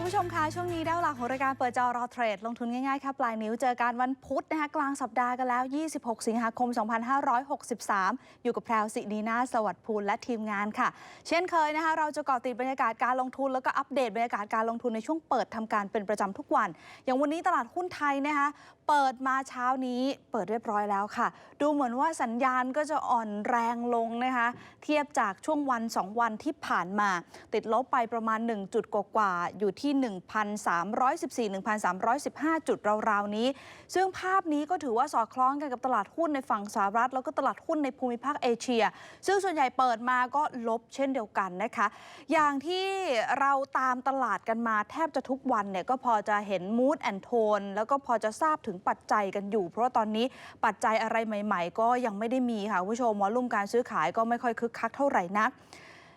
คุณผู้ชมคะช่วงนี้ได้เวลาของรายการเปิดจอรอเทรด ลงทุนง่ายๆค่ะปลายนิ้วเจอกันวันพุธนะคะกลางสัปดาห์กันแล้ว 26 สิงหาคม 2563 อยู่กับแพรวสินีนาสวัสดิ์ภูลและทีมงานค่ะ เช่นเคยนะคะเราจะเกาะติดบรรยากาศการลงทุน แล้วก็อัปเดตบรรยากาศการลงทุนในช่วงเปิดทำการเป็นประจำทุกวัน อย่างวันนี้ตลาดหุ้นไทยนะคะ เปิดมาเช้านี้เปิดเรียบร้อยแล้วค่ะ ดูเหมือนว่าสัญญาณก็จะอ่อนแรงลงนะคะ เทียบจากช่วงวัน 2 วันที่ผ่านมา ติดลบไปประมาณ 1 จุดกว่าๆอยู่ที่ 1,314-1,315 จุดราวๆนี้ ซึ่งภาพนี้ก็ถือว่าสอดคล้องกันกับตลาดหุ้นในฝั่งสหรัฐ แล้วก็ตลาดหุ้นในภูมิภาคเอเชีย ซึ่งส่วนใหญ่เปิดมาก็ลบเช่นเดียวกันนะคะ อย่างที่เราตามตลาดกันมาแทบจะทุกวันเนี่ยก็พอจะเห็นมูดแอนโทนแล้วก็พอจะทราบถึงปัจจัยกันอยู่ เพราะาตอนนี้ปัจจัยอะไรใหม่ ๆ ก็ยังไม่ได้มีค่ะผู้ชมวอลลุ่มการซื้อขายก็ไม่ค่อยคึกคักเท่าไหร่นัก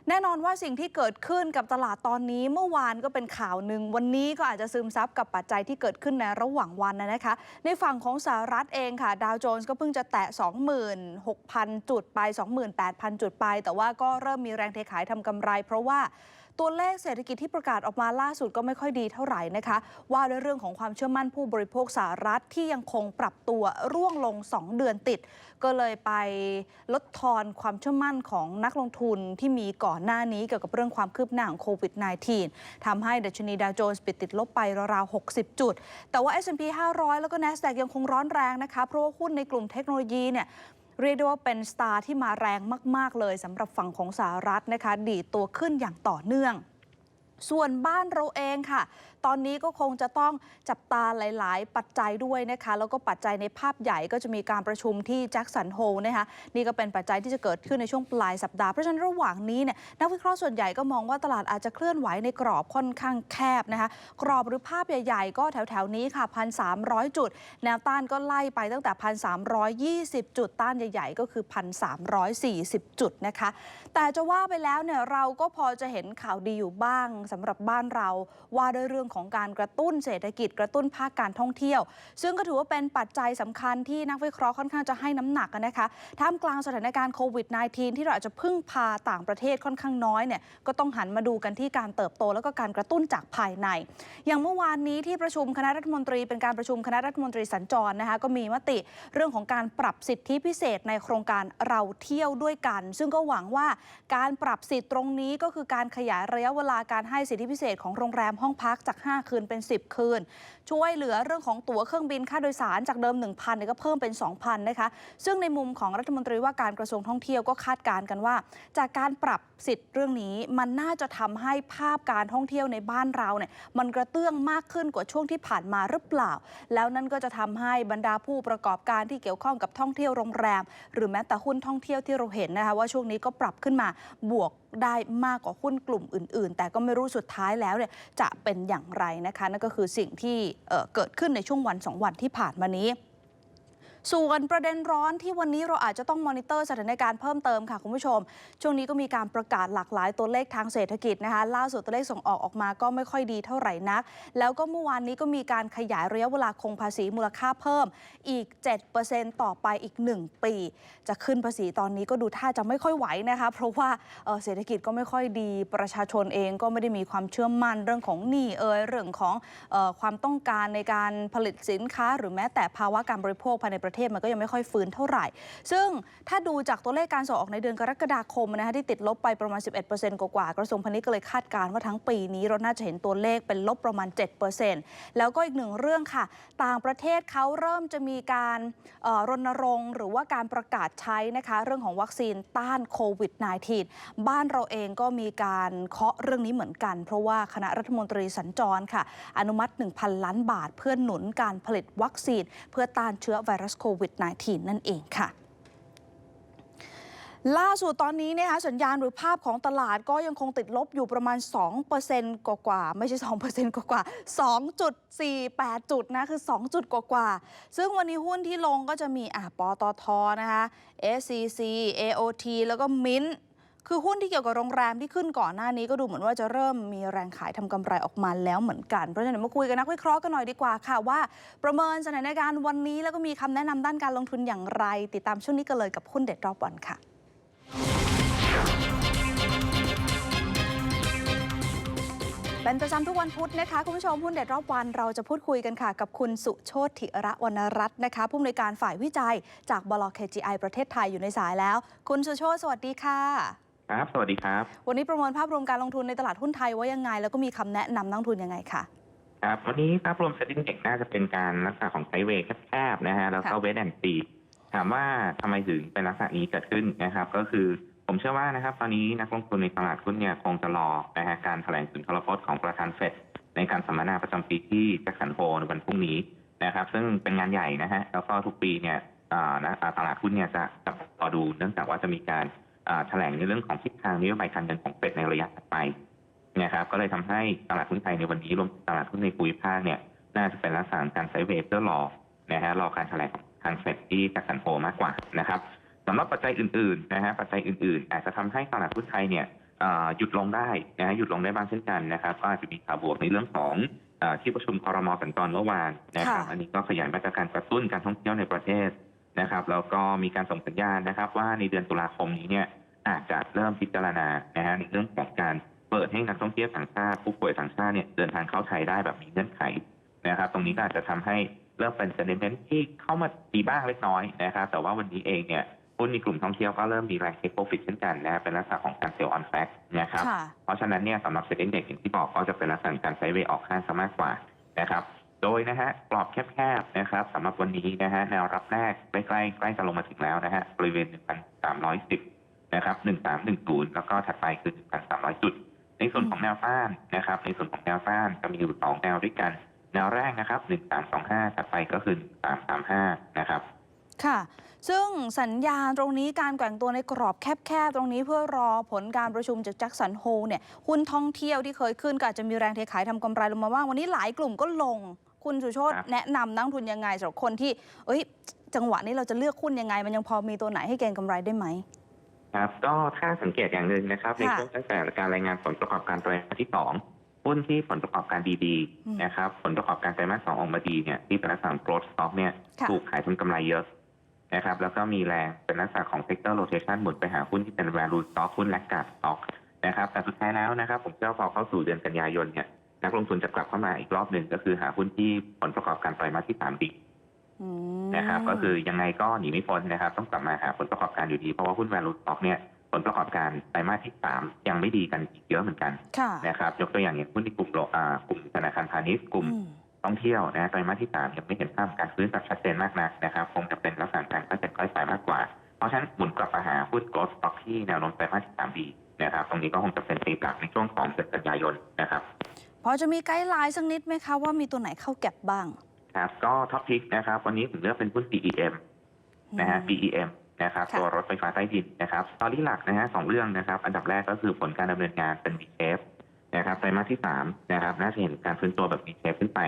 แน่นอนว่าสิ่งที่เกิดขึ้นกับตลาดตอนนี้เมื่อวานก็เป็นข่าวหนึ่ง วันนี้ก็อาจจะซึมซับกับปัจจัยที่เกิดขึ้นในระหว่างวันนะนะคะ ในฝั่งของสหรัฐเองค่ะดาวโจนส์ก็เพิ่งจะแตะ 26,000 จุดไป 28,000 จุดไป แต่ว่าก็เริ่มมีแรงเทขายทำกำไร เพราะว่า ตัวเลขเศรษฐกิจที่ประกาศออกมาล่าสุดก็ไม่ค่อยดีเท่าไหร่นะคะ ว่าด้วยเรื่องของความเชื่อมั่นผู้บริโภคสหรัฐที่ยังคงปรับตัวร่วงลง 2 เดือนติด ก็เลยไปลดทอนความเชื่อมั่นของนักลงทุนที่มีก่อนหน้านี้เกี่ยวกับเรื่องความคืบหน้าของโควิด -19 ทำให้ดัชนีดาวโจนส์ปิดติดลบไปราวๆ60 จุด แต่ว่า S&P 500 แล้วก็ NASDAQ ยังคงร้อนแรงนะคะเพราะว่าหุ้นในกลุ่มเทคโนโลยีเนี่ย เรียกได้ว่าเป็นสตาร์ที่มาแรงมาก ๆ เลยสำหรับฝั่งของสหรัฐนะคะ ดีดตัวขึ้นอย่างต่อเนื่อง ส่วนบ้านเราเองค่ะ ตอนนี้ก็คงจะต้องจับตาหลาย ๆ ปัจจัยด้วยนะคะ แล้วก็ปัจจัยในภาพใหญ่ก็จะมีการประชุมที่แจ็คสันโฮลนะคะนี่ก็เป็นปัจจัยที่จะเกิดขึ้นในช่วงปลายสัปดาห์เพราะฉะนั้นระหว่างนี้เนี่ยนักวิเคราะห์ส่วนใหญ่ก็มองว่าตลาดอาจจะเคลื่อนไหวในกรอบค่อนข้างแคบนะคะกรอบหรือภาพใหญ่ ๆ ก็แถว ๆ นี้ค่ะ 1,300 จุด แนวต้านก็ไล่ไปตั้งแต่ 1,320 จุดต้านใหญ่ ๆ ก็คือ 1,340 จุดนะคะ แต่จะว่าไปแล้วเนี่ยเราก็พอจะเห็นข่าวดีอยู่บ้างสำหรับบ้านเราว่าด้วยเรื่องของการกระตุ้นเศรษฐกิจกระตุ้นภาคการท่องเที่ยว ซึ่งก็ถือว่าเป็นปัจจัยสำคัญที่นักวิเคราะห์ค่อนข้างจะให้น้ำหนักนะคะท่ามกลางสถานการณ์โควิด -19 ที่เราอาจจะพึ่งพาต่างประเทศค่อนข้างน้อยเนี่ยก็ต้องหันมาดูกันที่การเติบโต แล้วก็การกระตุ้นจากภายใน อย่างเมื่อวานนี้ที่ประชุมคณะรัฐมนตรีเป็นการประชุมคณะรัฐมนตรีสัญจรนะคะก็มีมติเรื่องของการปรับสิทธิพิเศษในโครงการเราเที่ยวด้วยกัน ซึ่งก็หวังว่าการปรับสิทธิตรงนี้ก็คือการขยายระยะเวลาการให้สิทธิพิเศษของโรงแรมห้องพักจาก5 คืนเป็น 10 คืน ช่วยเหลือเรื่องของตั๋วเครื่องบินค่าโดยสารจากเดิม 1,000เนี่ยก็เพิ่มเป็น 2,000นะคะซึ่งในมุมของรัฐมนตรีว่าการกระทรวงท่องเที่ยวก็คาดการณ์กันว่า จากการปรับสิทธิ์เรื่องนี้มันน่าจะทำให้ภาพการท่องเที่ยวในบ้านเราเนี่ยมันกระเตื้องมากขึ้นกว่าช่วงที่ผ่านมาหรือเปล่า แล้วนั่นก็จะทำให้บรรดาผู้ประกอบการที่เกี่ยวข้องกับท่องเที่ยวโรงแรม หรือแม้แต่หุ้นท่องเที่ยวที่เราเห็นนะคะว่าช่วงนี้ก็ปรับขึ้นมาบวกได้มากกว่าหุ้นกลุ่มอื่น ๆ แต่ก็ไม่รู้สุดท้ายแล้วเนี่ยจะเป็นอย่างไรนะคะนั่นก็คือสิ่งที่เเกิดขึ้นในช่วงวันสองวันที่ผ่านมานี้ ส่วนประเด็นร้อนที่วันนี้เราอาจจะต้องมอนิเตอร์สถานการณ์เพิ่มเติมค่ะคุณผู้ชม ช่วงนี้ก็มีการประกาศหลากหลายตัวเลขทางเศรษฐกิจนะคะ ล่าสุดตัวเลขส่งออกออกมาก็ไม่ค่อยดีเท่าไหร่นัก แล้วก็เมื่อวานนี้ก็มีการขยายระยะเวลาคงภาษีมูลค่าเพิ่มอีก 7%ต่อไปอีก 1 ปี จะขึ้นภาษีตอนนี้ก็ดูท่าจะไม่ค่อยไหวนะคะ เพราะว่าเศรษฐกิจก็ไม่ค่อยดี ประชาชนเองก็ไม่ได้มีความเชื่อมั่นเรื่องของหนี้เอ่ยเรื่องของออความต้องการในการผลิตสินค้า หรือแม้แต่ภาวะการบริโภคภายในประเทศมันก็ยังไม่ค่อยฟื้นเท่าไหร่ ซึ่งถ้าดูจากตัวเลขการส่งออกในเดือนกรกฎาคมนะคะที่ติดลบไปประมาณ 11%กว่าๆกระทรวงพาณิชย์ก็เลยคาดการณ์ว่าทั้งปีนี้เราน่าจะเห็นตัวเลขเป็นลบประมาณ 7%แล้วก็อีกหนึ่งเรื่องค่ะ ต่างประเทศเขาเริ่มจะมีการรณรงค์หรือว่าการประกาศใช้นะคะเรื่องของวัคซีนต้านโควิด -19 บ้านเราเองก็มีการเคาะเรื่องนี้เหมือนกัน เพราะว่าคณะรัฐมนตรีสัญจรค่ะ อนุมัติ 1,000 ล้านบาท เพื่อหนุนการผลิตวัคซีน เพื่อต้านเชื้อไวรัสโควิด -19 นั่นเองค่ะล่าสุดตอนนี้นะคะสัญญาณหรือภาพของตลาดก็ยังคงติดลบอยู่ประมาณ 2%กว่าๆไม่ใช่ 2%กว่าๆ2.48 จุดนะคือ 2 จุดกว่าๆซึ่งวันนี้หุ้นที่ลงก็จะมีอะปตทนะคะ SCC AOT แล้วก็มิ้น คือหุ้นที่เกี่ยวกับโรงแรมที่ขึ้นก่อนหน้านี้ก็ดูเหมือนว่าจะเริ่มมีแรงขายทำกำไรออกมาแล้วเหมือนกัน เพราะฉะนั้นมาคุยกับนักวิเคราะห์กันหน่อยดีกว่าค่ะว่า ประเมินสถานการณ์วันนี้แล้วก็มีคำแนะนำด้านการลงทุนอย่างไร ติดตามช่วงนี้กันเลยกับหุ้นเด็ดรอบวันค่ะเป็นประจำทุกวันพุธนะคะ คุณผู้ชมหุ้นเด็ดรอบวันเราจะพูดคุยกันค่ะ กับคุณสุโชติธิระวรรณรัตน์นะคะ ผู้อำนวยการฝ่ายวิจัยจากบล KGI ประเทศไทยอยู่ในสายแล้ว คุณสุโชติสวัสดีค่ะ ครับ สวัสดีครับ วันนี้ประเมินภาพรวมการลงทุนในตลาดหุ้นไทยว่ายังไง แล้วก็มีคำแนะนำนักลงทุนยังไงค่ะครับวันนี้ภาพรวมเซ็ตติ้งเด็กน่าจะเป็นการลักษณะของไซด์เวย์แคบๆนะฮะแล้วก็ค่ะเวทแอนซีถามว่าทำไมถึงเป็นลักษณะนี้เกิดขึ้นนะครับ ก็คือผมเชื่อว่านะครับ ตอนนี้นักลงทุนในตลาดหุ้นเนี่ยคงจะรอนะฮะการแถลงสุนทรพจน์ของประธานเฟดในการสัมมนาประจำปีที่แจ็คสันโฮในวันพรุ่งนี้นะครับ ซึ่งเป็นงานใหญ่นะฮะแล้วก็ทุกปีเนี่ยอ่านะอ่าตลาดหุ้นเนี่ยจะจะรอดูเนื่องจากว่าจะมีการอ่า แถลงในเรื่องของทิศทางนโยบายการเงินของเฟดในระยะถัดไปนะครับก็เลยทำให้ตลาดหุ้นไทยในวันนี้รวมถึงตลาดหุ้นในภูมิภาคเนี่ยน่าจะเป็นลักษณะของการไซด์เวย์เพื่อรอนะฮะรอการแถลงของทางเฟดที่จากสันโฮมากกว่านะครับสำหรับปัจจัยอื่นๆนะฮะปัจจัยอื่นๆ อาจจะทำให้ตลาดหุ้นไทยเนี่ยเอ่อหยุดลงได้นะฮะหยุดลงได้บ้างเช่นกันนะครับก็อาจจะมีข่าวบวกในเรื่องของเออที่ประชุมคอรมอสัญจรเมื่อวานนะครับค่ะอันนี้ก็ขยายมาตรการกระตุ้นการท่องเที่ยวในประเทศ นะครับแล้วก็มีการส่งสัญญาณนะครับ ว่าในเดือนตุลาคมนี้เนี่ยอาจจะเริ่มพิจารณานะฮะในเรื่องของการเปิดให้นักท่องเที่ยวต่างชาติผู้ป่วยต่างชาติเนี่ยเดินทางเข้าไทยได้แบบมีเงื่อนไขนะครับ ตรงนี้ก็อาจจะทำให้เริ่มเป็น sentiment ที่เข้ามาดีบ้างเล็กน้อยนะครับ แต่ว่าวันนี้เองเนี่ยหุ้นในกลุ่มท่องเที่ยวก็เริ่มมีแรงเทคโปรฟิตเช่นกันนะครับเป็นลักษณะของการเซลล์ออนแฟกนะครับค่ะเพราะฉะนั้นเนี่ยสำหรับเซ็นเด็กอย่างที่บอกก็จะเป็นลักษณะการไซด์เวย์ออกข้างซะมากกว่านะครับ โดยนะฮะกรอบแคบๆนะครับสำหรับวันนี้นะฮะแนวรับแรกใกล้ๆใกล้จะลงมาถึงแล้วนะฮะบริเวณ 1,310 นะครับ 1310 แล้วก็ถัดไปคือ 1,300 จุด ในส่วนของแนวต้านนะครับ ในส่วนของแนวต้านจะมีอยู่สองแนวด้วยกัน แนวแรกนะครับ 1325 ถัดไปก็คือ 1335 นะครับค่ะ ซึ่งสัญญาณตรงนี้การแกว่งตัวในกรอบแคบๆ ตรงนี้เพื่อรอผลการประชุมจากแจ็คสันโฮเนี่ยหุ้นท่องเที่ยวที่เคยขึ้นก็อาจจะมีแรงเทขายทำกำไรลงมาบ้างวันนี้หลายกลุ่มก็ลง คุณสุโชตครับแนะนำนักลงทุนยังไงสำหรับคนที่ เอ้ย จังหวะนี้เราจะเลือกหุ้นยังไง มันยังพอมีตัวไหนให้เก็งกำไรได้ไหมครับก็ถ้าสังเกตอย่างหนึ่งนะครับ ในค่ะช่วงตั้งแต่การรายงานผลประกอบการไตรมาสที่สองหุ้นที่ผลประกอบการดีอืมๆนะครับผลประกอบการไตรมาสสองออกมาดีเนี่ยที่เป็นลักษณะ growth stock เนี่ยค่ะถูกขายทำกำไรเยอะนะครับแล้วก็มีแรงเป็นลักษณะของ sector rotation หมุนไปหาหุ้นที่เป็น value stock หุ้น laggard stock นะครับแต่สุดท้ายแล้วนะครับ ผมเชื่อว่าพอเข้าสู่เดือนกันยายนเนี่ย นักลงทุนจะกลับเข้ามาอีกรอบหนึ่งก็คือหาหุ้นที่ผลประกอบการไตรมาสที่สามดีอืมนะครับก็คือยังไงก็หนีไม่พ้นนะครับ ต้องกลับมาหาผลประกอบการอยู่ดี เพราะว่าหุ้น value stock เนี่ยผลประกอบการไตรมาสที่สามยังไม่ดีกันอีกเยอะเหมือนกันค่ะนะครับยกตัวอย่างอย่างหุ้นที่กลุ่มโลอ่ากลุ่มธนาคารพาณิชย์กลุ่มอืมท่องเที่ยวนะไตรมาสที่สามยังไม่เห็นภาพการซื้อแบบชัดเจนมากนักนะครับคงจะเป็นลักษณะการค่อยๆค่อยๆไปมากกว่า เพราะฉะนั้นหมุนกลับมาหาหุ้น growth stock ที่แนวโน้มไตรมาสที่สามดีนะครับ ตรงนี้ก็คงจะเป็นตีหลักในช่วงของเดือนกันยายนนะครับ พอจะมีไกด์ไลน์สักนิดไหมคะว่ามีตัวไหนเข้าแก็บบ้าง ครับก็ท็อปพิกนะครับ วันนี้ผมเลือกเป็นหุ้น BEM นะฮะอืม BEM นะครับค่ะตัวรถไฟฟ้าใต้ดินนะครับตอนที่หลักนะฮะสองเรื่องนะครับ อันดับแรกก็คือผลการดำเนินงานเป็น V shape นะครับไตรมาสที่สามนะครับน่าจะเห็นการฟื้นตัวแบบ V shape ขึ้นไป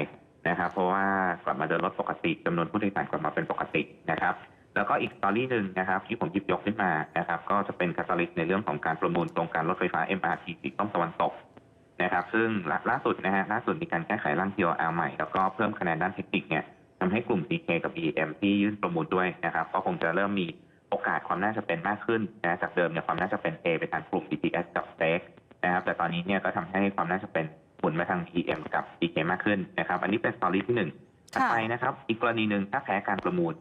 นะครับ เพราะว่ากลับมาเดินรถปกติจำนวนผู้โดยสารกลับมาเป็นปกตินะครับแล้วก็อีกสตอรี่หนึ่งนะครับ ที่ผมหยิบยกขึ้นมานะครับ ก็จะเป็นคาตาลิสต์ในเรื่องของการประมูลโครงการรถไฟฟ้า MRT สีส้มตะวันตก นะครับซึ่งล่าล่าสุดนะฮะล่าสุดมีการแก้ไขร่าง TOR ใหม่ แล้วก็เพิ่มคะแนนด้านเทคนิคเนี่ยทำให้กลุ่ม CK กับ BM ที่ยื่นประมูลด้วยนะครับก็คงจะเริ่มมีโอกาสความน่าจะเป็นมากขึ้นนะจากเดิมเนี่ยความน่าจะเป็น A ไปทางกลุ่ม BTS กับ Stake นะครับแต่ตอนนี้เนี่ยก็ทำให้ความน่าจะเป็นหมุนมาทาง BM กับ CK มากขึ้นนะครับอันนี้เป็นสตอรี่ที่หนึ่งถัดไปนะครับอีกกรณีหนึ่งถ้าแพ้การประมูล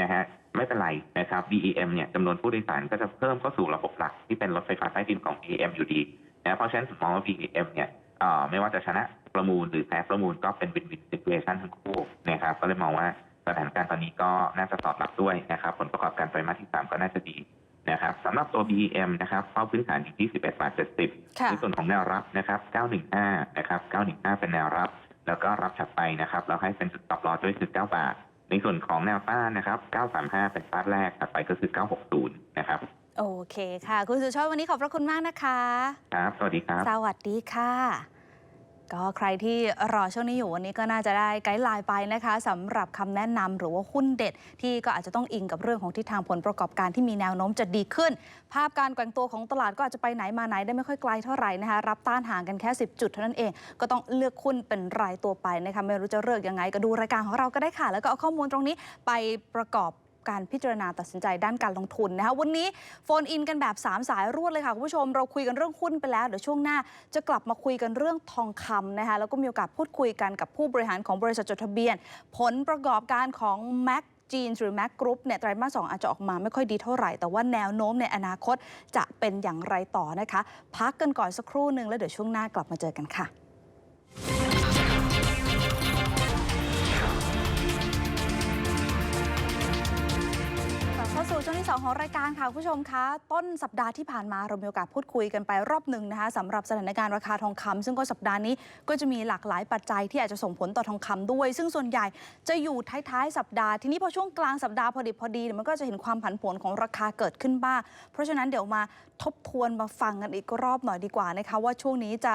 นะฮะไม่เป็นไรนะครับ BEM เนี่ยจำนวนผู้โดยสารก็จะเพิ่มเข้าสู่ระบบหลักที่เป็นรถไฟฟ้าใต้ดินของ BEM อยู่ดี นะเพราะฉะนั้นผมมองว่า BEM เนี่ยเอ่อไม่ว่าจะชนะประมูลหรือแพ้ประมูลก็เป็นวินวินซิ t u เ t ชันทั้งคู่นะครับก็เลยมองว่าสถานการณ์ตอนนี้ก็น่าจะสอดรับด้วยนะครับผลประกอบการไตรมาสที่ 3 ก็น่าจะดีนะครับสำหรับตัว BEM นะครับเป้าพื้นฐานอยู่ที่ 11 บาท 70ค่ะในส่วนของแนวรับนะครับ 915 นะครับ 915 เป็นแนวรับ แล้วก็รับถัดไปนะครับเราให้เป็นจุดตับรอด้วยคือ 9 บาท ในส่วนของแนวต้านนะครับ 935 เป็นฟาสแรกถัดไปก็คือ 960 นะครับ โอเคค่ะ คุณสุโชตวันนี้ขอบพระคุณมากนะคะ ครับ สวัสดีครับ สวัสดีค่ะ ก็ใครที่รอช่วงนี้อยู่วันนี้ก็น่าจะได้ไกด์ไลน์ไปนะคะสำหรับคำแนะนำหรือว่าหุ้นเด็ด ที่ก็อาจจะต้องอิงกับเรื่องของทิศทางผลประกอบการที่มีแนวโน้มจะดีขึ้น ภาพการแกว่งตัวของตลาดก็อาจจะไปไหนมาไหนได้ไม่ค่อยไกลเท่าไหร่นะคะรับต้านห่างกันแค่ 10 จุดเท่านั้นเอง ก็ต้องเลือกหุ้นเป็นรายตัวไปนะคะไม่รู้จะเลือกยังไงก็ดูรายการของเราก็ได้ค่ะ แล้วก็เอาข้อมูลตรงนี้ไปประกอบ การพิจารณาตัดสินใจด้านการลงทุนนะคะวันนี้โฟนอินกันแบบ 3 สายรวดเลยค่ะคุณผู้ชม เราคุยกันเรื่องหุ้นไปแล้ว เดี๋ยวช่วงหน้าจะกลับมาคุยกันเรื่องทองคำนะคะแล้วก็มีโอกาสพูดคุยกันกับผู้บริหารของบริษัทจดทะเบียน ผลประกอบการของ Mac จีนหรือ Mac Group เนี่ยไตรมาสสองอาจจะออกมาไม่ค่อยดีเท่าไหร่ แต่ว่าแนวโน้มในอนาคตจะเป็นอย่างไรต่อนะคะ พักกันก่อนสักครู่หนึ่งแล้วเดี๋ยวช่วงหน้ากลับมาเจอกันค่ะ สู่ช่วงที่ 2 ของรายการค่ะคุณผู้ชมคะ ต้นสัปดาห์ที่ผ่านมาเรามีโอกาสพูดคุยกันไปรอบหนึ่งนะคะสำหรับสถานการณ์ราคาทองคำซึ่งก็สัปดาห์นี้ก็จะมีหลากหลายปัจจัยที่อาจจะส่งผลต่อทองคำด้วย ซึ่งส่วนใหญ่จะอยู่ท้ายๆ สัปดาห์ทีนี้พอช่วงกลางสัปดาห์พอดีพอดีเนี่ยมันก็จะเห็นความผันผวนของราคาเกิดขึ้นบ้างเพราะฉะนั้นเดี๋ยวมาทบทวนมาฟังกันอีกรอบหน่อยดีกว่านะคะว่าช่วงนี้จะ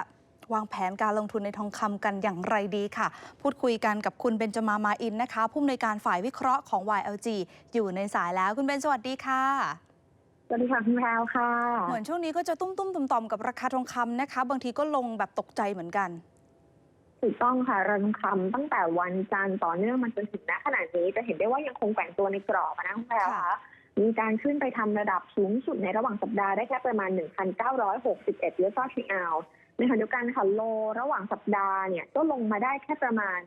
วางแผนการลงทุนในทองคำกันอย่างไรดีค่ะ พูดคุยกันกับคุณเบนจมามาอินนะคะผู้อำนวยการฝ่ายวิเคราะห์ของ YLG อยู่ในสายแล้วคุณเบนสวัสดีค่ะสวัสดีค่ะคุณแพรวค่ะ เหมือนช่วงนี้ก็จะตุ้มตุ้มๆต่อมๆกับราคาทองคำนะคะ บางทีก็ลงแบบตกใจเหมือนกันถูกต้องค่ะรันคำตั้งแต่วันจันทร์ต่อเนื่องมาจนถึงณขณะนี้จะเห็นได้ว่ายังคงแกว่งตัวในกรอบอะนะคุณแพรวค่ะคะมีการขึ้นไปทำระดับสูงสุดในระหว่างสัปดาห์ได้แค่ประมาณ 1,961 US ดอลลาร์ทรีออนซ์ ในขณะเดียวกันค่ะโลระหว่างสัปดาห์เนี่ยก็ลงมาได้แค่ประมาณ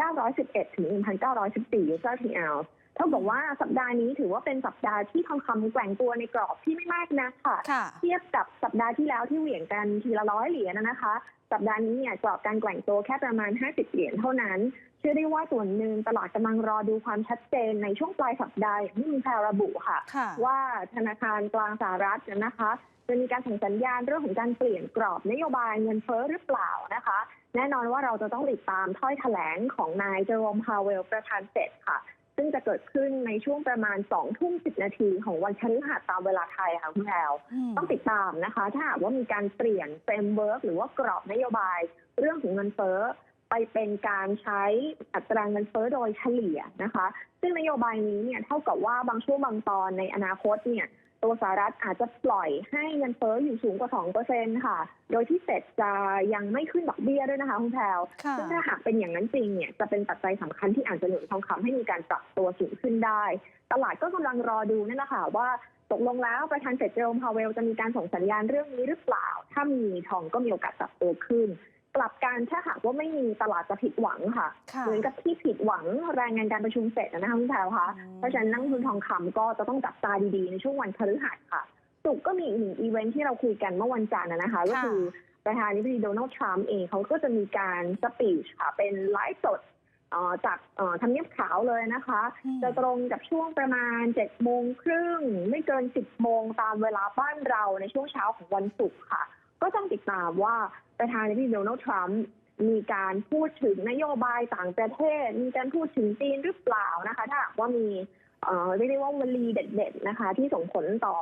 1,911 ถึง 1,914 US ดอลลาร์ทรีออนซ์เท่ากับว่าสัปดาห์นี้ถือว่าเป็นสัปดาห์ที่ทองคำแกว่งตัวในกรอบที่ไม่มากนักค่ะค่ะ เทียบกับสัปดาห์ที่แล้วที่เหวี่ยงกันทีละร้อยเหรียญนะนะคะ สัปดาห์นี้เนี่ยกรอบการแกว่งตัวแค่ประมาณ 50 เหรียญเท่านั้น เชื่อได้ว่าส่วนหนึ่งตลาดกำลังรอดูความชัดเจนในช่วงปลายสัปดาห์อย่างที่มีแพรระบุค่ะค่ะ ว่าธนาคารกลางสหรัฐเนี่ยนะคะ จะมีการส่งสัญญาณเรื่องของการเปลี่ยนกรอบนโยบายเงินเฟ้อหรือเปล่านะคะ แน่นอนว่าเราจะต้องติดตามถ้อยแถลงของนายเจอโรมพาวเวลประธานเฟดค่ะ ซึ่งจะเกิดขึ้นในช่วงประมาณ2ทุ่ม10 นาทีของวันพฤหัสตามเวลาไทยค่ะคุณแพรวอืมต้องติดตามนะคะ ถ้าหากว่ามีการเปลี่ยนเฟรมเวิร์กหรือว่ากรอบนโยบายเรื่องของเงินเฟ้อไปเป็นการใช้อัตราเงินเฟ้อโดยเฉลี่ยนะคะ ซึ่งนโยบายนี้เนี่ยเท่ากับว่าบางช่วงบางตอนในอนาคตเนี่ย ตัวสหรัฐอาจจะปล่อยให้เงินเฟ้ออยู่สูงกว่า 2%ค่ะ โดยที่เฟดจะยังไม่ขึ้นดอกเบี้ยด้วยนะคะคุณแพรวค่ะซึ่งถ้าหากเป็นอย่างนั้นจริงเนี่ยจะเป็นปัจจัยสำคัญที่อาจจะหนุนทองคำให้มีการปรับตัวสูงขึ้นได้ ตลาดก็กำลังรอดูนั่นแหละค่ะว่าตกลงแล้วประธานเฟดเจอร์มพาวเวลจะมีการส่งสัญญาณเรื่องนี้หรือเปล่า ถ้ามีทองก็มีโอกาสปรับตัวขึ้น กลับการถ้าหากว่าไม่มีตลาดจะผิดหวังค่ะค่ะ เหมือนกับที่ผิดหวังรายงานการประชุมเสร็จนะคะคุณแพรวคะอืมเพราะฉะนั้นนักลงทุนทองคำก็จะต้องจับตาดีๆ ในช่วงวันพฤหัสค่ะสุกร์ก็มีอีกหนึ่งอีเวนท์ที่เราคุยกันเมื่อวันจันทร์นะคะ ก็คือประธานาธิบดีโดนัลด์ทรัมป์เองเขาก็จะมีการสปีชค่ะ เป็นไลฟ์สดเอ่อจากเอ่อทำเนียบขาวเลยนะคะอืมจะตรงกับช่วงประมาณ7จ็ดโมงครึ่งไม่เกิน 10บโมงตามเวลาบ้านเราในช่วงเช้าของวันศุกร์ค่ะ ก็ต้องติดตามว่าประธานาธิบดีโดนัลด์ทรัมป์มีการพูดถึงนโยบายต่างประเทศ มีการพูดถึงจีนหรือเปล่านะคะถ้าหากว่ามีเอ่อเรียกได้ว่าวลีเด็ด ๆ นะคะ ที่ส่งผลต่อ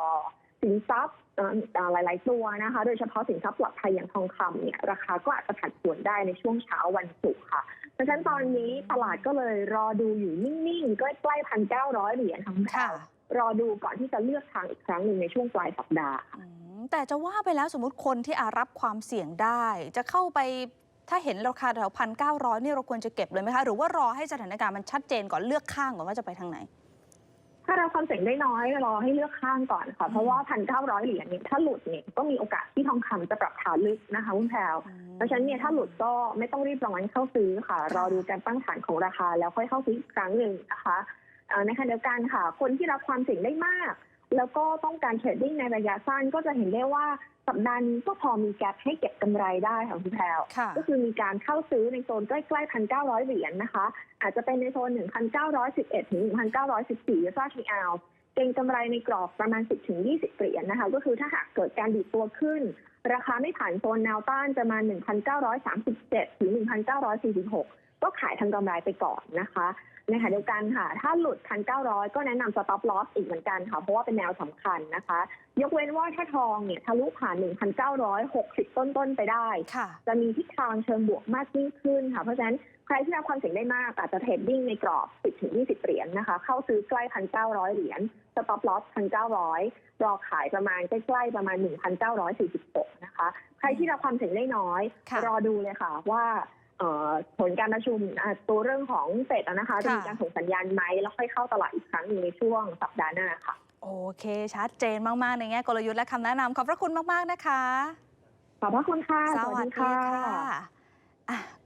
สินทรัพย์เอ่อเอ่อหลาย ๆ ตัวนะคะ โดยเฉพาะสินทรัพย์ปลอดภัยอย่างทองคำเนี่ยราคาก็อาจจะผันผวนได้ในช่วงเช้าวันศุกร์ค่ะ เพราะฉะนั้นตอนนี้ตลาดก็เลยรอดูอยู่นิ่ง ๆ ใกล้ๆพันเก้าร้อยเหรียญค่ะคุณแพรค่ะวรอดูก่อนที่จะเลือกทางอีกครั้งหนึ่งในช่วงปลายสัปดาห์อืม แต่จะว่าไปแล้วสมมติคนที่อารับความเสี่ยงได้ จะเข้าไปถ้าเห็นราคาแถวพันเก้าร้อยนี่เราควรจะเก็บเลยไหมคะ หรือว่ารอให้สถานการณ์มันชัดเจนก่อนเลือกข้างก่อนว่าจะไปทางไหน ถ้าเราความเสี่ยงได้น้อยรอให้เลือกข้างก่อนค่ะเพราะว่าพันเก้าร้อยเหรียญเนี่ยถ้าหลุดเนี่ยก็มีโอกาสที่ทองคำจะปรับฐานลึกนะคะคุณแพรวเพราะฉะนั้นเนี่ยถ้าหลุดก็ไม่ต้องรีบร้อนเข้าซื้อค่ะ รอดูการตั้งฐานของราคาแล้วค่อยเข้าซื้ออีกครั้งหนึ่งนะคะเอ่อในขณะเดียวกันค่ะ คนที่รับความเสี่ยงได้มาก แล้วก็ต้องการเทรดดิ้งในระยะสั้นก็จะเห็นได้ว่าสัปดาห์นี้ก็พอมีแกลให้เก็บกำไรได้ค่ะคุณแพรวค่ะก็คือมีการเข้าซื้อในโซนใกล้ๆพันเก้าร้อยเหรียญนะคะ อาจจะเป็นในโซน1,911ถึง1,914ยูโรทีอลเก็งกำไรในกรอบประมาณ 10ถึง20 เหรียญนะคะ ก็คือถ้าหากเกิดการดีดตัวขึ้น ราคาไม่ผ่านโซนแนวต้านประมาณ 1,937 ถึง 1,946 ก็ขายทางกำไรไปก่อนนะคะ ในขณะเดียวกันค่ะ ถ้าหลุด1,900ก็แนะนำ stop loss อีกเหมือนกันค่ะ เพราะว่าเป็นแนวสำคัญนะคะ ยกเว้นว่าถ้าทองเนี่ยทะลุผ่าน1,960ต้น ๆ ไปได้ค่ะจะมีทิศทางเชิงบวกมากยิ่งขึ้นค่ะ เพราะฉะนั้นใครที่รับความเสี่ยงได้มากอาจจะเทรดดิ้งในกรอบ 10ถึง20 เหรียญนะคะ เข้าซื้อใกล้1,900เหรียญ stop loss 1,900รอขายประมาณใกล้ๆประมาณ1,946นะคะ ใครที่รับความเสี่ยงได้น้อยค่ะรอดูเลยค่ะว่าเอ่อ ผลการประชุมอะตัวเรื่องของเฟดอะนะคะจะมีค่ะการส่งสัญญาณไหมแล้วค่อยเข้าตลาดอีกครั้งหนึ่งในช่วงสัปดาห์หน้าค่ะ โอเค ชัดเจนมาก ๆ ในแง่กลยุทธ์และคำแนะนำขอบพระคุณมาก ๆ นะคะ ขอบพระคุณค่ะ สวัสดีค่ะอะ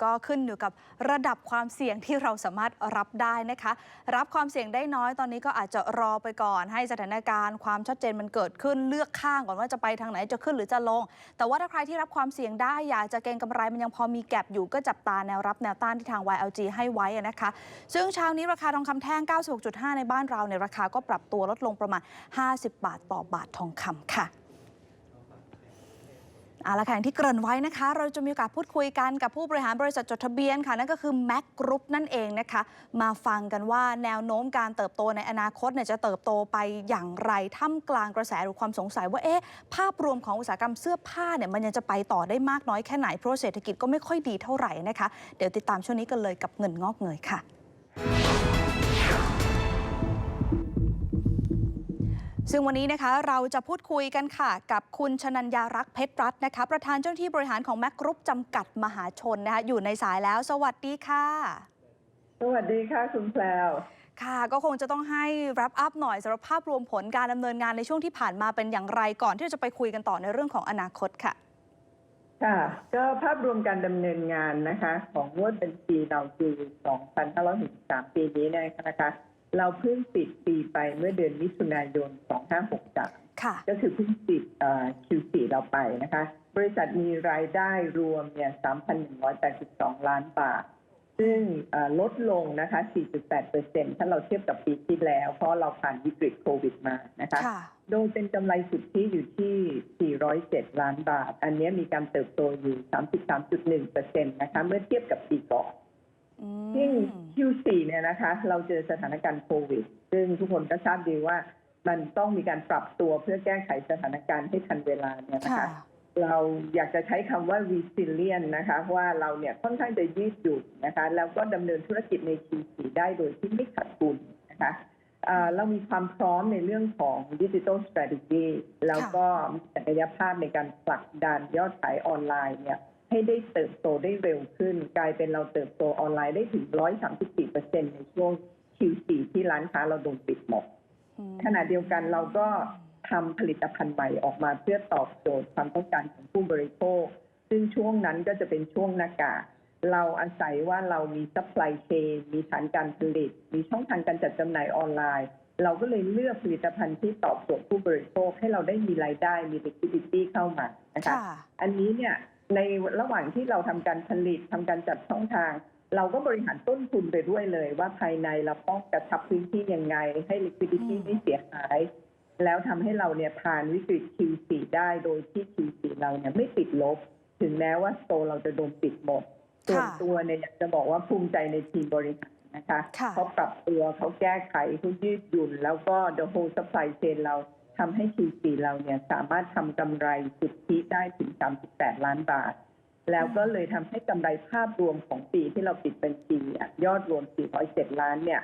ก็ขึ้นอยู่กับระดับความเสี่ยงที่เราสามารถรับได้นะคะ รับความเสี่ยงได้น้อยตอนนี้ก็อาจจะรอไปก่อน ให้สถานการณ์ความชัดเจนมันเกิดขึ้นเลือกข้างก่อนว่าจะไปทางไหนจะขึ้นหรือจะลง แต่ว่าถ้าใครที่รับความเสี่ยงได้อยากจะเก็งกำไรมันยังพอมีแก็บอยู่ก็จับตาแนวรับแนวต้านที่ทาง YLG ให้ไว้นะคะ ซึ่งเช้านี้ราคาทองคำแท่ง 96.5 ในบ้านเราเนี่ยราคาก็ปรับตัวลดลงประมาณ 50 บาทต่อบาททองคำค่ะ เอาละค่ะอย่างที่เกริ่นไว้นะคะ เราจะมีโอกาสพูดคุยกันกับผู้บริหารบริษัทจดทะเบียนค่ะนั่นก็คือ Mac Group นั่นเองนะคะ มาฟังกันว่าแนวโน้มการเติบโตในอนาคตเนี่ยจะเติบโตไปอย่างไรท่ามกลางกระแสหรือความสงสัยว่าเอ๊ะภาพรวมของอุตสาหกรรมเสื้อผ้าเนี่ยมันยังจะไปต่อได้มากน้อยแค่ไหนเพราะเศรษฐกิจก็ไม่ค่อยดีเท่าไหร่นะคะ เดี๋ยวติดตามช่วงนี้กันเลยกับเงินงอกเงยค่ะ ซึ่งวันนี้นะคะเราจะพูดคุยกันค่ะ กับคุณชนัญญารักษ์เพชรรัตน์นะคะ ประธานเจ้าหน้าที่บริหารของแมกกรุ๊ปจำกัดมหาชนนะคะอยู่ในสายแล้ว สวัสดีค่ะ สวัสดีค่ะคุณแพลวค่ะ ก็คงจะต้องให้ wrap up หน่อยสำหรับภาพรวมผลการดำเนินงานในช่วงที่ผ่านมาเป็นอย่างไรก่อนที่จะไปคุยกันต่อในเรื่องของอนาคตค่ะ ค่ะ ก็ภาพรวมการดำเนินงานนะคะ ของงวดบัญชีเราคือ 2563 ปีนี้เนยนะคะ เราเพิ่งปิดปีไปเมื่อเดือนมิถุนายน 2563ค่ะก็คือเพิ่งปิดเอ่อ Q4 เราไปนะคะ บริษัทมีรายได้รวมเนี่ย 3,182 ล้านบาท ซึ่งเอ่อลดลงนะคะ 4.8%ถ้าเราเทียบกับปีที่แล้ว เพราะเราผ่านวิกฤตโควิดมานะคะค่ะโดยเป็นกำไรสุทธิอยู่ที่ 407 ล้านบาท อันนี้มีการเติบโตอยู่ 33.1%นะคะ เมื่อเทียบกับปีก่อนอื ซึ่งม Q4 เนี่ยนะคะ เราเจอสถานการณ์โควิด ซึ่งทุกคนก็ทราบดีว่า มันต้องมีการปรับตัวเพื่อแก้ไขสถานการณ์ให้ทันเวลาเนี่ยนะค่ะคะ เราอยากจะใช้คำว่า resilient นะคะ ว่าเราเนี่ยค่อนข้างจะยืดหยุ่นนะคะ แล้วก็ดำเนินธุรกิจใน Q4 ได้โดยที่ไม่ขาดทุนนะคะเอ่อเรามีความพร้อมในเรื่องของดิจิ t a ล strategy แล้วก็มีศักยภาพในการผลักดันยอดขายออนไลน์เนี่ย ให้ได้เติบโตได้เร็วขึ้น กลายเป็นเราเติบโตออนไลน์ได้ถึง 134%ในช่วง Q4 ที่ร้านค้าเราโดนปิดหมดอืมขณะเดียวกันเราก็ทำผลิตภัณฑ์ใหม่ออกมาเพื่อตอบโจทย์ความต้องการของผู้บริโภค ซึ่งช่วงนั้นก็จะเป็นช่วงหน้ากากเราอาศัยว่าเรามีซัพพลายเชนมีฐานการผลิต มีช่องทางการจัดจำหน่ายออนไลน์ เราก็เลยเลือกผลิตภัณฑ์ที่ตอบโจทย์ผู้บริโภคให้เราได้มีรายได้มี liquidity เข้ามานะคะค่ะอันนี้เนี่ย ในระหว่างที่เราทำการผลิตทำการจัดช่องทาง เราก็บริหารต้นทุนไปด้วยเลย ว่าภายในเราต้องกระชับพื้นที่ยังไง ให้ liquidity อืมไม่เสียหาย แล้วทำให้เราเนี่ยผ่านวิกฤต Q4 ได้โดยที่ Q4 เราเนี่ยไม่ติดลบ ถึงแม้ว่าสโตร์เราจะโดนปิดหมดส่วนค่ะตัวเนี่ยอยากจะบอกว่าภูมิใจในทีมบริหารนะคะค่ะเขาปรับตัวเขาแก้ไขเขายืดหยุ่น แล้วก็ the whole supply chain เรา ทำให้ Q4 เราเนี่ยสามารถทำกำไรสุทธิได้ถึง 38 ล้านบาท แล้วก็เลยทำให้กำไรภาพรวมของปีที่เราปิดบัญชียอดรวม 407 ล้านเนี่ย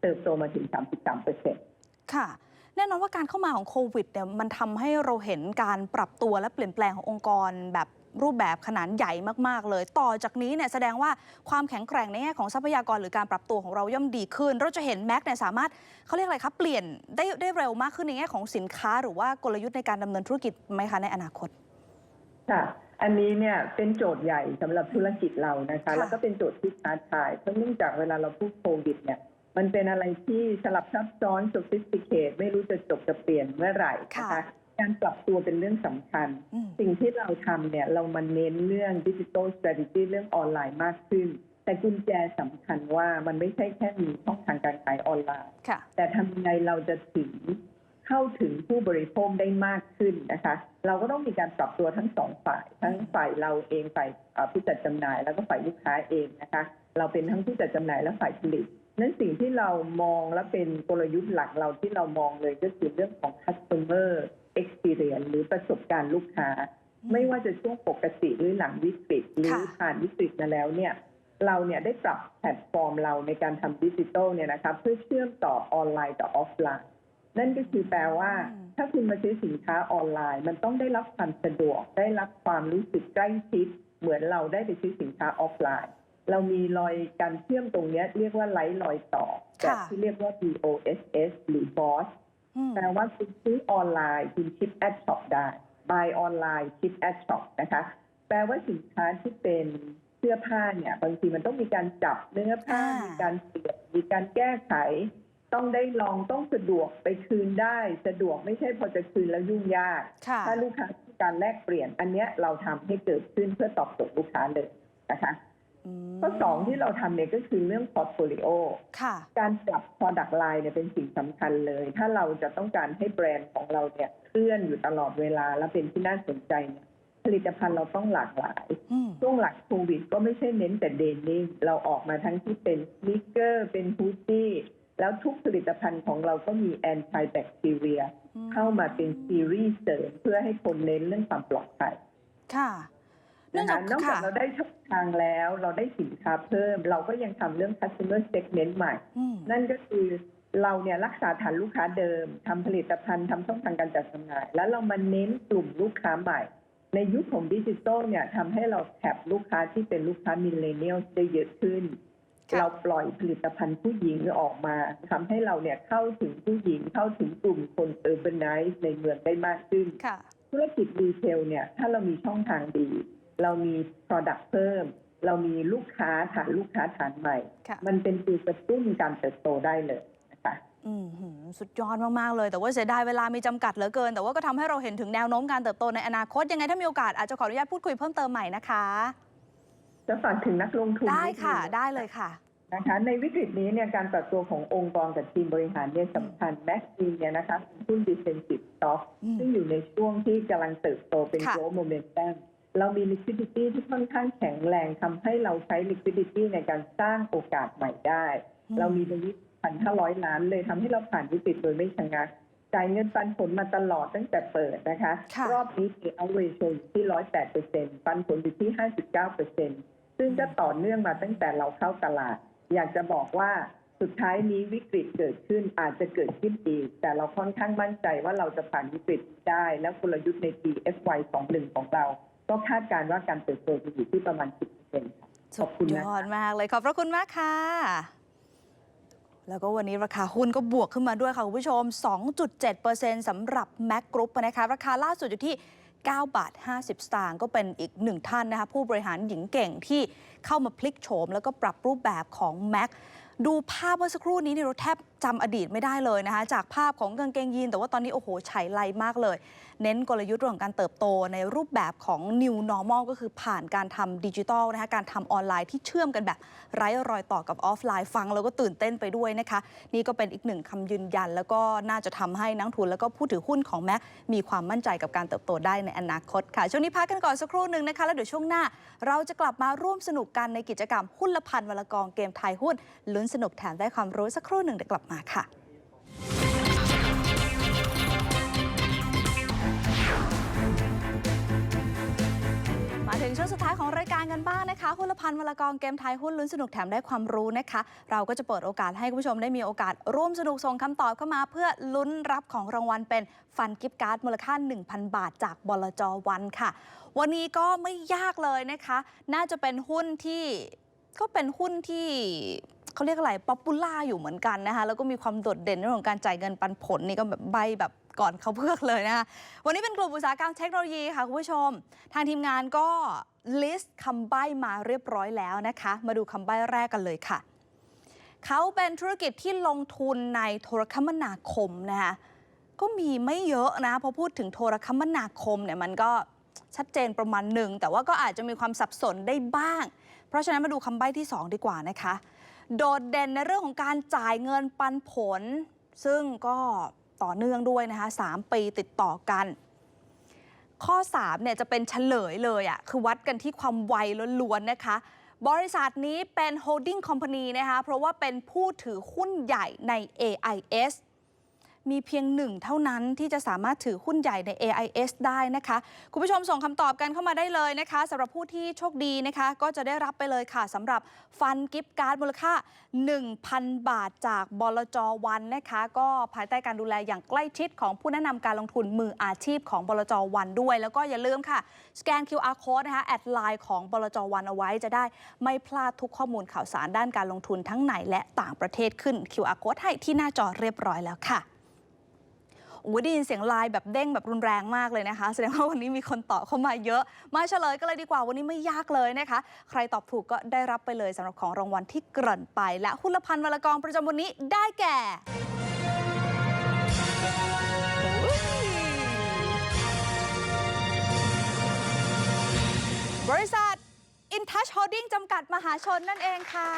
เติบโตมาถึง 33เปอร์เซ็นต์ค่ะแน่นอนว่าการเข้ามาของโควิดเนี่ยมันทำให้เราเห็นการปรับตัวและเปลี่ยนแปลงขององค์กรแบบ รูปแบบขนาดใหญ่มาก ๆ เลย ต่อจากนี้เนี่ยแสดงว่าความแข็งแกร่งในแง่ของทรัพยากรหรือการปรับตัวของเราย่อมดีขึ้น เราจะเห็นแม็กเนี่ยสามารถเขาเรียกอะไรครับ เปลี่ยนได้ได้เร็วมากขึ้นในแง่ของสินค้า หรือว่ากลยุทธ์ในการดำเนินธุรกิจไหมคะในอนาคตค่ะอันนี้เนี่ยเป็นโจทย์ใหญ่สำหรับธุรกิจเรานะคะค่ะแล้วก็เป็นโจทย์ที่ท้าทายเพราะเนื่องจากเวลาเราพูดโควิดเนี่ยมันเป็นอะไรที่สลับซับซ้อน sophisticated ไม่รู้จะจบจะเปลี่ยนเมื่อไหร่นะคะค่ะ การปรับตัวเป็นเรื่องสำคัญอืมสิ่งที่เราทำเนี่ยเรามาเน้นเรื่องดิจิ t a ล strategy เรื่องออนไลน์มากขึ้น แต่กุญแจสำคัญว่ามันไม่ใช่แค่มีช่องทางการขายออนไลน์ค่ะแต่ทำยังไงเราจะถึงเข้าถึงผู้บริโภคได้มากขึ้นนะคะ เราก็ต้องมีการปรับตัวทั้งสองฝ่าย ทั้งฝ่ายเราเองฝ่ายเอ่อผู้จัดจำหน่าย แล้วก็ฝ่ายลูกค้าเองนะคะ เราเป็นทั้งผู้จัดจำหน่ายและฝ่ายผลิตนั้นสิ่งที่เรามองและเป็นกลยุทธ์หลักเราที่เรามองเลยก็คือเรื่องของ customer experience หรือประสบการณ์ลูกค้า ไม่ว่าจะช่วงปกติหรือหลังวิกฤตหรือค่ะผ่านวิกฤตมาแล้วเนี่ยเราเนี่ยได้ปรับแพลตฟอร์มเราในการทำดิจิทัลเนี่ยนะคะเพื่อเชื่อมต่อออนไลน์กับออฟไลน์ นั่นก็คือแปลว่าอืมถ้าคุณมาซื้อสินค้าออนไลน์ มันต้องได้รับความสะดวก ได้รับความรู้สึกใกล้ชิด เหมือนเราได้ไปซื้อสินค้าออฟไลน์ เรามีรอยการเชื่อมตรงเนี้ยเรียกว่าไลท์รอยต่อแบบค่ะที่เรียกว่า BOSS หรือ BOSS อืม แปลว่าคุณซื้อออนไลน์คุณชิปแอดช็อปได้ buy ออนไลน์ชิปแอดช็อปนะคะ แปลว่าสินค้าที่เป็นเสื้อผ้าเนี่ยบางทีมันต้องมีการจับเนื้อผ้าอ่ามีมีการเปลี่ยนมีการแก้ไข ต้องได้ลองต้องสะดวกไปคืนได้ สะดวกไม่ใช่พอจะคืนแล้วยุ่งยากค่ะถ้าลูกค้าต้องการแลกเปลี่ยน อันเนี้ยเราทำให้เกิดขึ้นเพื่อตอบโจทย์ลูกค้าเลยนะคะม ข้อสองที่เราทำเนี่ยก็คือเรื่อง portfolio ค่ะการปรับ product line เนี่ยเป็นสิ่งสำคัญเลย ถ้าเราจะต้องการให้แบรนด์ของเราเนี่ยเคลื่อนอยู่ตลอดเวลาและเป็นที่น่าสนใจเนี่ยผลิตภัณฑ์เราต้องหลากหลายอืมช่วงหลังโควิดก็ไม่ใช่เน้นแต่เดนิงเราออกมาทั้งที่เป็นสนิเกอร์ เป็นฮูดดี้ แล้วทุกผลิตภัณฑ์ของเราก็มีแอนตี้แบคทีเรียเข้ามาเป็นซีรีส์เสริมเพื่อให้คนเน้นเรื่องความปลอดภัย ค่ะเนื่องนะจาคะกนอกจากค่ะเราได้ช่องทางแล้ว เราได้สินค้าเพิ่ม เราก็ยังทำเรื่อง customer segment ใหม่อืมนั่นก็คือเราเนี่ยรักษาฐานลูกค้าเดิมทำผลิตภัณฑ์ทำช่องทางการจัดจำหน่าย แล้วเรามาเน้นกลุ่มลูกค้าใหม่ ในยุคของดิจิทัลเนี่ยทำให้เราแท็บลูกค้าที่เป็นลูกค้ามิเลเนียลได้เยอะขึ้นค่ะเราปล่อยผลิตภัณฑ์ผู้หญิงออกมาทำให้เราเนี่ยเข้าถึงผู้หญิงเข้าถึงกลุ่มคนเออร์เบนไนซ์ในเมืองได้มากขึ้นค่ะธุรกิจรีเทลเนี่ยถ้าเรามีช่องทางดี เรามี Product เพิ่ม เรามีลูกค้าฐานลูกค้าฐานใหม่ ค่ะ มันเป็นตัวกระตุ้นการเติบโตได้เลยนะคะ อืมหือสุดยอดมาก ๆ เลย แต่ว่าเสียดายเวลามีจำกัดเหลือเกิน แต่ว่าก็ทำให้เราเห็นถึงแนวโน้มการเติบโตในอนาคต ยังไงถ้ามีโอกาสอาจจะขออนุญาตพูดคุยเพิ่มเติมใหม่นะคะ จะฝากถึงนักลงทุนได้นินึงค่ะ ได้เลยค่ะ นะคะในวิกฤตนี้เนี่ยการปรับตัวขององค์กรกับทีมบริหารเนี่ยสำคัญแม็กซีเนี่ยนะคะเป็นหุ้น defensive stock อืมซึ่งอยู่ในช่วงที่กำลังเติบโตเป็นค่ะ growth momentum เรามี liquidity ที่ค่อนข้างแข็งแรงทำให้เราใช้ liquidity ในการสร้างโอกาสใหม่ได้ เรามีในวิพันห้าร้อยล้านเลยทำให้เราผ่านวิกฤตโดยไม่ชะงักจ่ายเงินปันผลมาตลอดตั้งแต่เปิดนะคะ ค่ะ รอบนี้ payout ratio อยู่ที่ร้อยแปดเปอร์เซ็นปันผลอยู่ที่ห้าสิบเก้าเปอร์เซ็นซึ่งก็ต่อเนื่องมาตั้งแต่เราเข้าตลาด อยากจะบอกว่าสุดท้ายนี้วิกฤตเกิดขึ้นอาจจะเกิดขึ้นอีก แต่เราค่อนข้างมั่นใจว่าเราจะผ่านวิกฤตได้ และกลยุทธ์ในปี FY 21ของเรา ก็คาดการณ์ว่าการเติบโตจะอยู่ที่ประมาณ 10%ค่ะขสุอบดคุณยนะอดมากเลยขอบพระคุณมากค่ะ แล้วก็วันนี้ราคาหุ้นก็บวกขึ้นมาด้วยค่ะคุณผู้ชม 2.7%สำหรับ Mac Group นะคะ ราคาล่าสุดอยู่ที่ 9 บาท 50 สตางค์ก็เป็นอีกหนึ่งท่านนะคะ ผู้บริหารหญิงเก่งที่เข้ามาพลิกโฉม แล้วก็ปรับรูปแบบของ Mac ดูภาพเมื่อสักครู่นี้เนี่ยเราแทบ จำอดีตไม่ได้เลยนะคะ จากภาพของกางเกงยีน แต่ว่าตอนนี้โอ้โหไฉไลมากเลย เน้นกลยุทธ์เรื่องของการเติบโตในรูปแบบของ New Normal ก็คือผ่านการทำดิจิทัลนะคะการทำออนไลน์ที่เชื่อมกันแบบไร้รอยต่อกับออฟไลน์ฟัง แล้วก็ตื่นเต้นไปด้วยนะคะ นี่ก็เป็นอีกหนึ่งคำยืนยัน แล้วก็น่าจะทำให้นักทุนแล้วก็ผู้ถือหุ้นของแม็กมีความมั่นใจกับการเติบโตได้ในอนาคตค่ะช่วงนี้พักกันก่อนสักครู่หนึ่งนะคะแล้วเดี๋ยวช่วงหน้า เราจะกลับมาร่วมสนุกกันในกิจกรรมหุ้นละพันวลกองเกมไทยหุ้นลุ้นสนุกแถมได้ความรู้สักครู่หนึ่งเดี๋ยวกลับมาค่ะมาถึงช่วงสุดท้ายของรายการกันบ้างนะคะ หุ้นละพันวลกองเกมไทยหุ้นลุ้นสนุกแถมได้ความรู้นะคะ เราก็จะเปิดโอกาสให้คุณผู้ชมได้มีโอกาส ร่วมสนุกส่งคำตอบเข้ามา เพื่อลุ้นรับของรางวัลเป็นฟันกิฟต์การ์ดมูลค่า 1,000 บาท จากบลจวันค่ะ วันนี้ก็ไม่ยากเลยนะคะ น่าจะเป็นหุ้นที่ก็เป็นหุ้นที่ เขาเรียกอะไรป๊อปปูล่าอยู่เหมือนกันนะคะแล้วก็มีความโดดเด่นในเรื่องของการจ่ายเงินปันผลนี่ก็แบบใบแบบก่อนเขาเพือกเลยนะคะวันนี้เป็นกลุ่มอุตสาหกรรมเทคโนโลยีค่ะคุณผู้ชม ทางทีมงานก็ลิสต์คำใบ้มาเรียบร้อยแล้วนะคะ มาดูคำใบ้แรกกันเลยค่ะ เขาเป็นธุรกิจที่ลงทุนในโทรคมนาคมนะคะก็มีไม่เยอะนะพอพูดถึงโทรคมนาคมเนี่ยมันก็ชัดเจนประมาณหนึ่ง แต่ว่าก็อาจจะมีความสับสนได้บ้าง เพราะฉะนั้นมาดูคำใบ้ที่ 2 ดีกว่านะคะ โดดเด่นในเรื่องของการจ่ายเงินปันผล ซึ่งก็ต่อเนื่องด้วยนะคะ3ปีติดต่อกัน ข้อ3เนี่ยจะเป็นเฉลยเลยอะ่ะคือวัดกันที่ความไวล้วนๆนะคะบริษัทนี้เป็นโฮลดิ้งคอมพานีนะคะเพราะว่าเป็นผู้ถือหุ้นใหญ่ใน AIS มีเพียงหนึ่งเท่านั้นที่จะสามารถถือหุ้นใหญ่ใน AIS ได้นะคะ คุณผู้ชมส่งคำตอบกันเข้ามาได้เลยนะคะสำหรับผู้ที่โชคดีนะคะ ก็จะได้รับไปเลยค่ะสำหรับฟันกิฟต์การ์ดมูลค่า 1,000 บาทจากบลจวันนะคะ ก็ภายใต้การดูแลอย่างใกล้ชิดของผู้แนะนำการลงทุนมืออาชีพของบลจวันด้วย แล้วก็อย่าลืมค่ะ สแกน QR code นะคะแอดไลน์ของบลจวันเอาไว้จะได้ไม่พลาดทุกข้อมูลข่าวสารด้านการลงทุนทั้งในและต่างประเทศขึ้น QR code ให้ที่หน้าจอเรียบร้อยแล้วค่ะ โอ้ได้ยินเสียงไลน์แบบเด้งแบบรุนแรงมากเลยนะคะ แสดงว่าวันนี้มีคนตอบเข้ามาเยอะ มาเฉลยกันเลยดีกว่าวันนี้ไม่ยากเลยนะคะ ใครตอบถูกก็ได้รับไปเลยสำหรับของรางวัลที่เกริ่นไป และหุ้นละพันวลกองประจำวันนี้ได้แก่บริษัท InTouch Holding จำกัดมหาชนนั่นเองค่ะ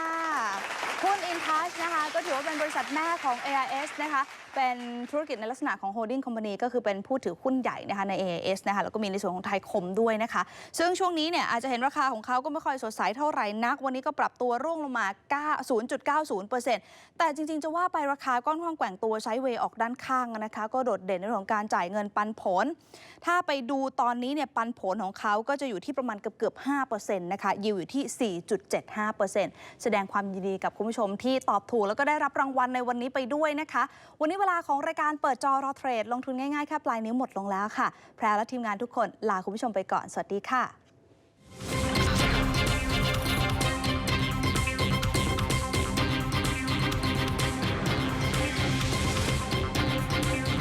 หุ้น InTouch นะคะ ก็ถือว่าเป็นบริษัทแม่ของ AIS นะคะ เป็นธุรกิจในลักษณะของ holding company ก็คือเป็นผู้ถือหุ้นใหญ่นะคะใน AIS นะคะแล้วก็มีในส่วนของไทยคมด้วยนะคะ ซึ่งช่วงนี้เนี่ยอาจจะเห็นราคาของเขาก็ไม่ค่อยสดใสเท่าไหร่นัก วันนี้ก็ปรับตัวร่วงลงมา 0.90%แต่จริง ๆ จะว่าไปราคาก้อนข้างแกว่งตัวไซด์เวออกด้านข้างนะคะ ก็โดดเด่นในเรื่องของการจ่ายเงินปันผล ถ้าไปดูตอนนี้เนี่ยปันผลของเขาก็จะอยู่ที่ประมาณเกือบเกือบ5%นะคะยิวอยู่ที่ 4.75%แสดงความยินดีกับคุณผู้ชมที่ตอบถูกแล้วก็ได้รับรางวัลในวันนี้ไปด้วยนะคะ วันนี้เวลาของรายการเปิดจอรอเทรด ลงทุนง่ายๆแค่ปลายนิ้วหมดลงแล้วค่ะ แพรและทีมงานทุกคนลาคุณผู้ชมไปก่อน สวัสดีค่ะ